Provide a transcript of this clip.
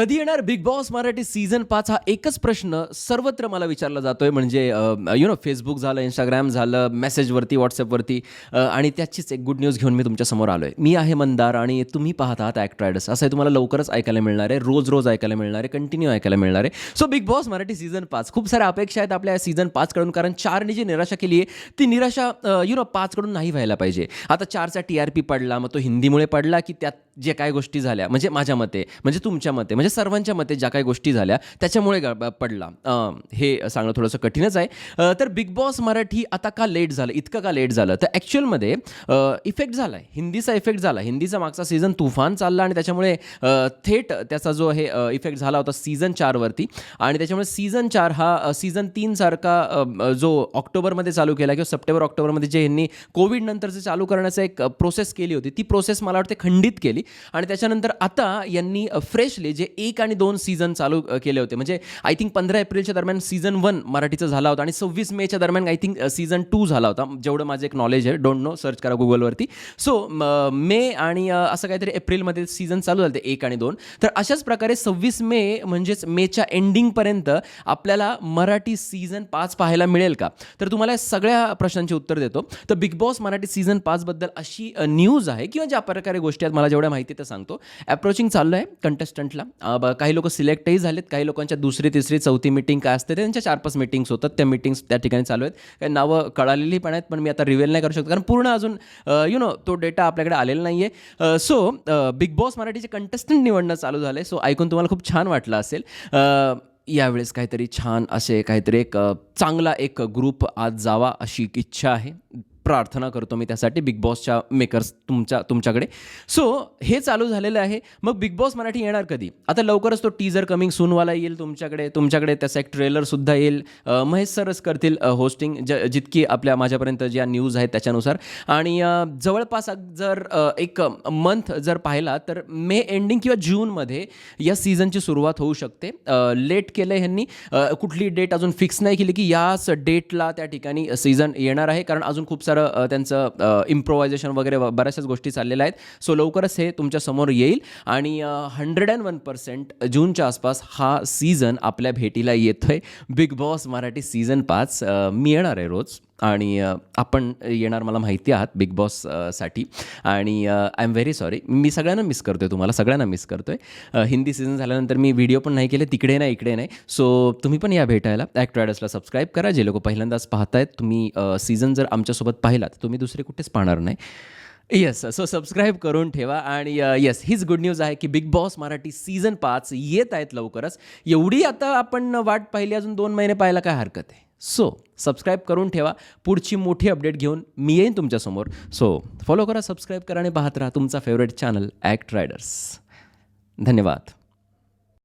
कधी येणार big Boss Marathi season पाच हा एकच प्रश्न सर्वत्र मला विचारला जातोय. म्हणजे यु नो फेसबुक झालं इंस्टाग्राम झालं मेसेजवरती व्हॉट्सअपवरती आणि त्याचीच एक गुड न्यूज घेऊन मी तुमच्यासमोर आलो आहे मी आहे मंदार आणि तुम्ही पाहत आहात ॲक्ट्रायडर्स असं आहे तुम्हाला लवकरच ऐकायला मिळणार आहे. रोज रोज ऐकायला मिळणार आहे. कंटिन्यू ऐकायला मिळणार आहे. So Bigg Boss Marathi season पाच. खूप साऱ्या अपेक्षा आहेत आपल्या सीझन पाचकडून कारण चारने जी निराशा केली आहे ती निराशा यु नो पाचकडून नाही व्हायला पाहिजे. आता चारचा टी आर पी पडला मग तो हिंदीमुळे पडला की त्यात जे काय गोष्टी झाल्या म्हणजे माझ्या मते म्हणजे तुमच्या मते म्हणजे सर्वांच्या मते ज्या काही गोष्टी झाल्या त्याच्यामुळे ग- पडला. हे सांगणं थोडंसं कठीणच आहे. तर बिग बॉस मराठी आता का लेट झालं? इतकं का लेट झालं? तर ॲक्च्युअलमध्ये इफेक्ट झाला आहे हिंदीचा इफेक्ट झाला हिंदीचा मागचा सीझन तुफान चालला आणि त्याच्यामुळे थेट त्याचा जो हे इफेक्ट झाला होता सीझन चारवरती आणि त्याच्यामुळे सीझन चार हा सीझन तीन सारखा जो ऑक्टोबरमध्ये चालू केला किंवा सप्टेंबर ऑक्टोबरमध्ये जे यांनी कोविड नंतरचं चालू करण्याचं एक प्रोसेस केली होती ती प्रोसेस मला वाटते खंडित केली. आणि त्याच्यानंतर आता यांनी फ्रेशली जे एक आणि दोन सीझन चालू केले होते. म्हणजे आय थिंक पंधरा एप्रिलच्या दरम्यान सीझन वन मराठीचा झाला होता आणि सव्वीस मेच्या दरम्यान आय थिंक सीझन टू झाला होता. जेवढं माझं एक नॉलेज आहे डोंट नो सर्च करा गुगलवरती सो मे आणि असं काहीतरी एप्रिलमध्ये सीझन चालू झाले एक आणि दोन. तर अशाच प्रकारे सव्वीस मे म्हणजेच मेच्या एंडिंगपर्यंत आपल्याला मराठी सीझन पाच पाहायला मिळेल का? तर तुम्हाला या सगळ्या प्रश्नांची उत्तर देतो. तर बिग बॉस मराठी सीझन पाचबद्दल अशी न्यूज आहे किंवा ज्या प्रकारे गोष्टी आहेत मला जेवढ्या माहिती तर सांगतो. अप्रोचिंग चाललं आहे कंटेस्टंटला काही लोक सिलेक्टही झालेत काही लोकांच्या दुसरी तिसरी चौथी मिटिंग काय असते त्यांच्या चार पाच मिटिंग्स होतात. त्या मिटिंग्स त्या ठिकाणी चालू आहेत. काही नावं कळालेली पण आहेत पण मी आता रिव्हेल नाही करू शकतो. कारण पूर्ण अजून यु नो तो डेटा आपल्याकडे आलेला नाही आहे सो बिग बॉस मराठीचे कंटेस्टंट निवडणं चालू झालं आहे सो ऐकून तुम्हाला खूप छान वाटलं असेल. यावेळेस काहीतरी छान असे काहीतरी एक चांगला एक ग्रुप आज जावा अशी इच्छा आहे. प्रार्थना करतो मी त्यासाठी बिग बॉसच्या मेकर्स तुमच्या तुमच्याकडे. सो हे चालू झालेलं आहे. मग बिग बॉस मराठी येणार कधी? आता लवकरच तो टीजर कमिंग सूनवाला येईल तुमच्याकडे तुमच्याकडे त्याचा एक ट्रेलरसुद्धा येईल. महेश सरच करतील होस्टिंग ज जितकी आपल्या माझ्यापर्यंत ज्या न्यूज आहेत त्याच्यानुसार. आणि जवळपास जर एक मंथ जर पाहिला तर मे एंडिंग किंवा जूनमध्ये या सीझनची सुरुवात होऊ शकते. लेट केलं आहे ह्यांनी. कुठली डेट अजून फिक्स नाही केली की याच डेटला त्या ठिकाणी सीझन येणार आहे. कारण अजून खूप सारं त्यांचं इम्प्रोवायझेशन वगैरे बऱ्याचशाच गोष्टी चाललेल्या आहेत. सो लवकरच हे तुमच्यासमोर येईल आणि हंड्रेड अँड वन पर्सेंट जूनच्या आसपास हा सीझन आपल्या भेटीला येतोय. बिग बॉस मराठी सीझन पाच मी येणार आहे रोज. आणि आपण येणार मला माहिती आहात बिग बॉससाठी. आणि आय एम व्हेरी सॉरी मी सगळ्यांना मिस करतोय तुम्हाला सगळ्यांना मिस करतोय. आहे हिंदी सीझन झाल्यानंतर मी व्हिडिओ पण नाही केले तिकडे नाही इकडे नाही. सो तुम्ही पण या भेटायला. ॲक्ट रायडर्सला सबस्क्राईब करा. जे लोक पहिल्यांदाच पाहतायत तुम्ही सीझन जर आमच्यासोबत पाहिलात तुम्ही दुसरे कुठेच पाहणार नाही. येस सो सबस्क्राईब करून ठेवा आणि uh, येस हीच गुड न्यूज आहे की बिग बॉस मराठी सीझन पाच येत आहेत लवकरच. एवढी आता आपण वाट पाहिली अजून दोन महिने पाहायला काय हरकत आहे? सो सबस्क्राईब करून ठेवा. पुढची मोठी अपडेट घेऊन मी येईन तुमच्यासमोर सो फॉलो करा सबस्क्राईब करा आणि पाहत राहा तुमचा फेवरेट चॅनल ॲक्ट रायडर्स धन्यवाद.